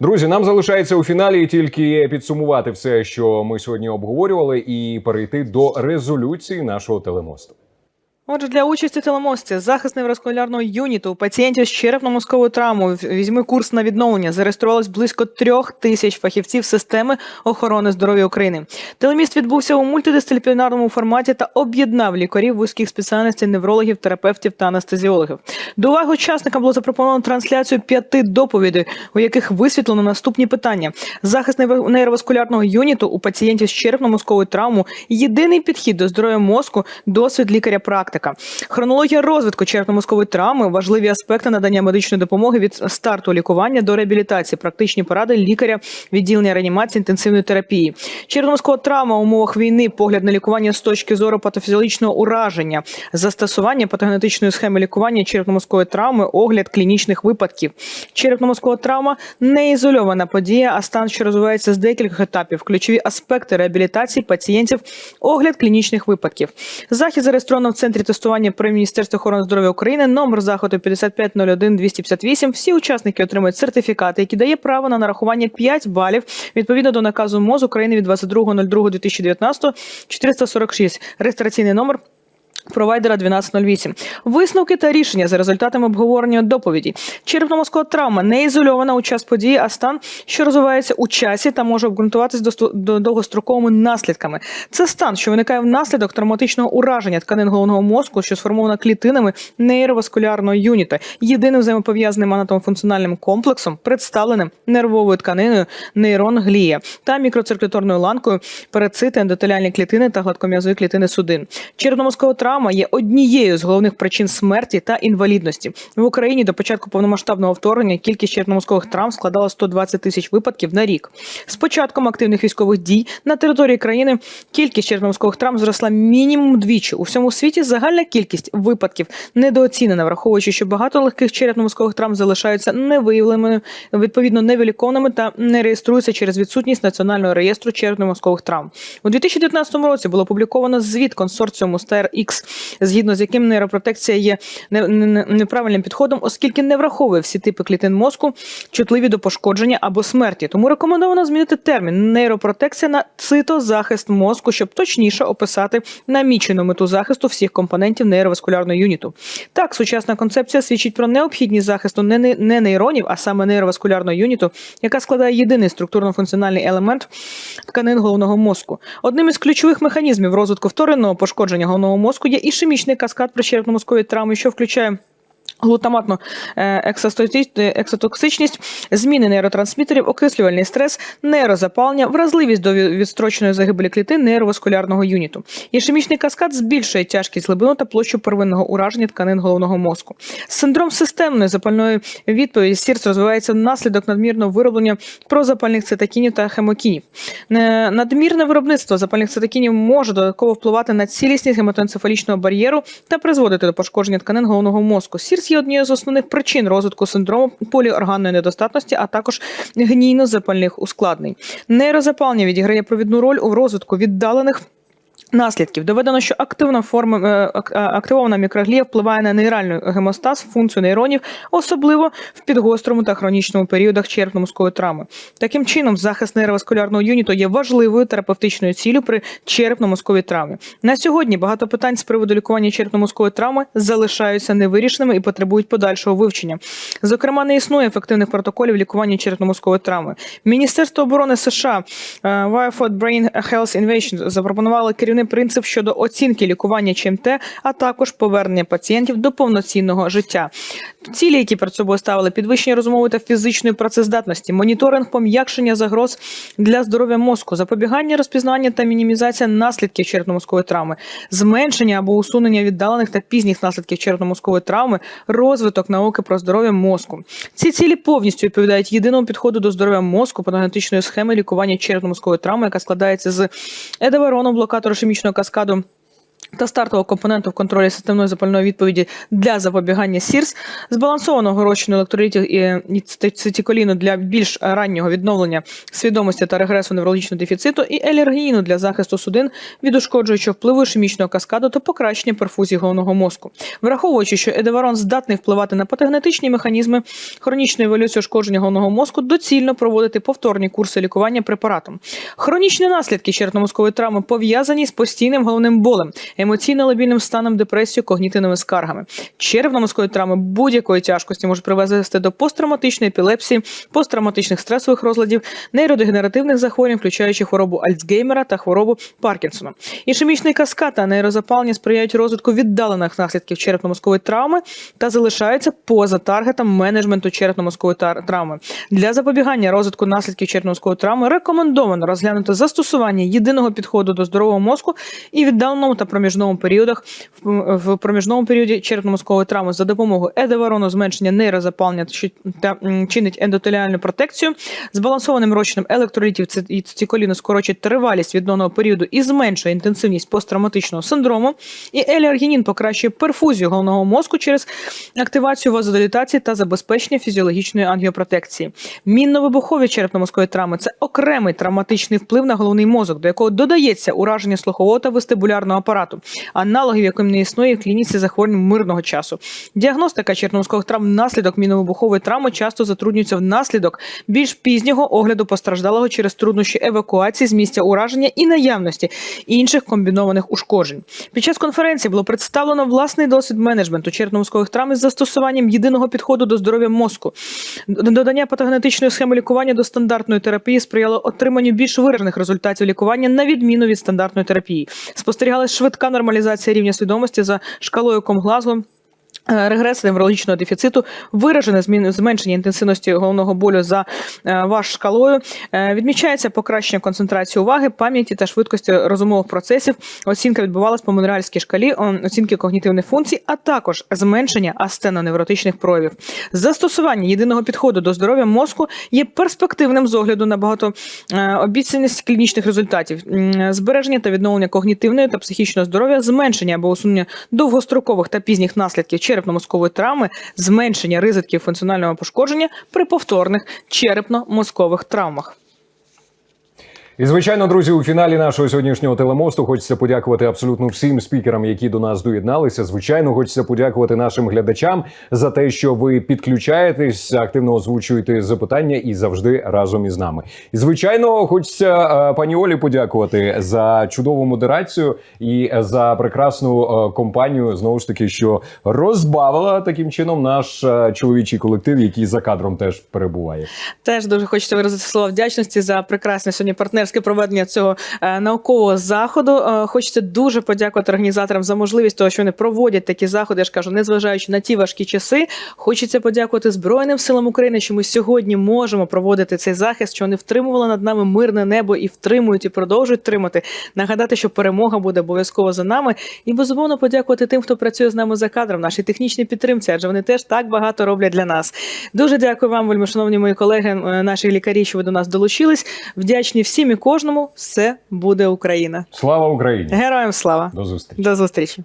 Друзі, нам залишається у фіналі тільки підсумувати все, що ми сьогодні обговорювали, і перейти до резолюції нашого телемосту. Отже, для участі в телемості захист невроскулярного юніту пацієнтів з черепно-мозковою травмою візьми курс на відновлення. Зареєструвалось близько трьох тисяч фахівців системи охорони здоров'я України. Телеміст відбувся у мультидисциплінарному форматі та об'єднав лікарів вузьких спеціальностей неврологів, терапевтів та анестезіологів. До уваги учасникам було запропоновано трансляцію п'яти доповідей, у яких висвітлено наступні питання: захист нейро- нейроваскулярного юніту у пацієнтів з черепно-мозковою травмою, єдиний підхід до здоров'я мозку, досвід лікаря-практика, хронологія розвитку черепно-мозкової травми, важливі аспекти надання медичної допомоги від старту лікування до реабілітації, практичні поради лікаря відділення реанімації інтенсивної терапії. Черепно-мозкова травма в умовах війни, погляд на лікування з точки зору патофізіологічного ураження, застосування патогенетичної схеми лікування черепно-мозкової травми, огляд клінічних випадків. Черепно-мозкова травма не ізольована подія, а стан, що розвивається з декількох етапів. Ключові аспекти реабілітації пацієнтів, огляд клінічних випадків. Захід зареєстровано в центрі тестування при Міністерстві охорони здоров'я України. Номер заходу 5501 258. Всі учасники отримують сертифікати, які дає право на нарахування 5 балів відповідно до наказу МОЗ України від 22.02.2019 446. Реєстраційний номер Провайдера 1208. Висновки та рішення за результатами обговорення доповіді. Черепно-мозкова травма не ізольована у час події, а стан, що розвивається у часі та може обґрунтуватись довгостроковими наслідками. Це стан, що виникає внаслідок травматичного ураження тканин головного мозку, що сформована клітинами нейроваскулярного юніта, єдиним взаємопов'язаним анатомофункціональним комплексом, представленим нервовою тканиною нейрон глія та мікроциркуляторною ланкою перецити, ендотеліальні клітини та гладком'язові клітини судин. Черепно-мозкова травма є однією з головних причин смерті та інвалідності в Україні. До початку повномасштабного вторгнення кількість черепно-мозкових травм складала 120 тисяч випадків на рік. З початком активних військових дій на території країни кількість черепно-мозкових травм зросла мінімум двічі. У всьому світі загальна кількість випадків недооцінена, враховуючи, що багато легких черепно-мозкових травм залишаються невиявленими, відповідно невиліковними та не реєструються через відсутність національного реєстру черепно-мозкових травм. У 2019 році було опубліковано звіт консорціуму STAR-X, згідно з яким нейропротекція є не- не- не- неправильним підходом, оскільки не враховує всі типи клітин мозку, чутливі до пошкодження або смерті. Тому рекомендовано змінити термін нейропротекція на цитозахист мозку, щоб точніше описати намічену мету захисту всіх компонентів нейроваскулярного юніту. Так, сучасна концепція свідчить про необхідність захисту не, не нейронів, а саме нейроваскулярного юніту, яка складає єдиний структурно-функціональний елемент тканин головного мозку. Одним із ключових механізмів розвитку вторинного пошкодження головного мозку є ішемічний каскад при черепно-мозковій травмі, що включає. Глутаматну е, е, ексотоксичність, зміни нейротрансмітерів, окислювальний стрес, нейрозапалення, вразливість до ві- відстроченої загибелі клітин нейроваскулярного юніту. Ішемічний каскад збільшує тяжкість глибину та площу первинного ураження тканин головного мозку. Синдром системної запальної відповіді сірц розвивається внаслідок надмірного вироблення прозапальних цитокінів та хемокінів. Е, Надмірне виробництво запальних цитокінів може додатково впливати на цілісність гематоенцефалічного бар'єру та призводити до пошкодження тканин головного мозку. Сірс є однією з основних причин розвитку синдрому поліорганної недостатності, а також гнійно-запальних ускладнень. Нейрозапалення відіграє провідну роль у розвитку віддалених. Наслідків доведено, що активна форма е, активована мікроглія впливає на нейральний гемостаз, функцію нейронів, особливо в підгострому та хронічному періодах черепно-мозкової травми. Таким чином, захист нейроваскулярного юніту є важливою терапевтичною ціллю при черепно-мозковій травмі. На сьогодні багато питань з приводу лікування черепно-мозкової травми залишаються невирішеними і потребують подальшого вивчення. Зокрема, не існує ефективних протоколів лікування черепно-мозкової травми. Міністерство оборони США Wireford Brain Health Innovation запропонувало керівний принцип щодо оцінки лікування ЧМТ, а також повернення пацієнтів до повноцінного життя. Цілі, які перед собою ставили підвищення розумової та фізичної працездатності, моніторинг пом'якшення загроз для здоров'я мозку, запобігання, розпізнання та мінімізація наслідків черепно-мозкової травми, зменшення або усунення віддалених та пізніх наслідків черепно-мозкової травми, розвиток науки про здоров'я мозку. Ці цілі повністю відповідають єдиному підходу до здоров'я мозку патогенетичної схеми лікування черепно-мозкової травми, яка складається з едаварону, блокатору ішемічного каскаду та стартового компоненту в контролі системної запальної відповіді для запобігання СІРС, збалансованого розчину електролітів і цитиколіну для більш раннього відновлення свідомості та регресу неврологічного дефіциту, і елергіїну для захисту судин від ушкоджуючого впливу ішемічного каскаду та покращення перфузії головного мозку. Враховуючи, що едеварон здатний впливати на патогенетичні механізми хронічної еволюції ушкодження головного мозку, доцільно проводити повторні курси лікування препаратом. Хронічні наслідки черепно-мозкової травми пов'язані з постійним головним болем, емоційно-лабільним станом депресією, когнітивними скаргами. Черепно-мозкової травми будь-якої тяжкості може привести до посттравматичної епілепсії, посттравматичних стресових розладів, нейродегенеративних захворювань, включаючи хворобу Альцгеймера та хворобу Паркінсона. Ішемічний каскад та нейрозапалення сприяють розвитку віддалених наслідків черепно-мозкової травми та залишаються поза таргетом менеджменту черепно-мозкової травми. Для запобігання розвитку наслідків черепно-мозкової травми рекомендовано розглянути застосування єдиного підходу до здорового мозку і віддаленому та проміжному періодах в, проміжному періоді черепно-мозкової травми за допомогою едеварону зменшення нейрозапалення та чинить ендотеліальну протекцію, збалансованим розчином електролітів ци- і циколіну скорочить тривалість відновного періоду і зменшує інтенсивність посттравматичного синдрому. І еліаргінін покращує перфузію головного мозку через активацію вазодилітації та забезпечення фізіологічної ангіопротекції. Мінно-вибухові черепно-мозкові травми це окремий травматичний вплив на головний мозок, до якого додається ураження слухового та вестибулярного апарату, аналогів яким не існує в клініці захворювань мирного часу. Діагностика черепно-мозкових травм внаслідок мінно-вибухової травми часто затруднюється внаслідок більш пізнього огляду постраждалого через труднощі евакуації з місця ураження і наявності інших комбінованих ушкоджень. Під час конференції було представлено власний досвід менеджменту черепно-мозкових травм із застосуванням єдиного підходу до здоров'я мозку. Додання патогенетичної схеми лікування до стандартної терапії сприяло отриманню більш виражених результатів лікування на відміну від стандартної терапії. Спостерігалась швидка нормалізація рівня свідомості за шкалою Комглазго. Е, Регрес неврологічного дефіциту, виражене зменшення інтенсивності головного болю за е, ваш шкалою. Е, Відмічається покращення концентрації уваги, пам'яті та швидкості розумових процесів. Оцінка відбувалась по Монреальській шкалі оцінки когнітивних функцій, а також зменшення астеноневротичних проявів. Застосування єдиного підходу до здоров'я мозку є перспективним з огляду на багато е, клінічних результатів, збереження та відновлення когнітивної та психічного здоров'я, зменшення або усунення довгострокових та пізніх наслідків черепно-мозкової травми, зменшення ризиків функціонального пошкодження при повторних черепно-мозкових травмах. І звичайно, друзі, у фіналі нашого сьогоднішнього телемосту хочеться подякувати абсолютно всім спікерам, які до нас доєдналися. Звичайно, хочеться подякувати нашим глядачам за те, що ви підключаєтесь, активно озвучуєте запитання і завжди разом із нами. І звичайно, хочеться е, пані Олі подякувати за чудову модерацію і за прекрасну е, компанію. Знову ж таки, що розбавила таким чином наш е, чоловічий колектив, який за кадром теж перебуває. Теж дуже хочеться виразити слова вдячності за прекрасне сьогодні партнерське проведення цього е, наукового заходу. Е, хочеться дуже подякувати організаторам за можливість того, що вони проводять такі заходи. Я ж кажу, незважаючи на ті важкі часи. Хочеться подякувати Збройним силам України, що ми сьогодні можемо проводити цей захист, що вони втримували над нами мирне небо і втримують і продовжують тримати. Нагадати, що перемога буде обов'язково за нами. І безумовно подякувати тим, хто працює з нами за кадром, нашій технічній підтримці, адже вони теж так багато роблять для нас. Дуже дякую вам, вельми шановні мої колеги, е, наші лікарі, що ви до нас долучились. Вдячні всім кожному. Все буде Україна. Слава Україні! Героям слава! До зустрічі! До зустрічі!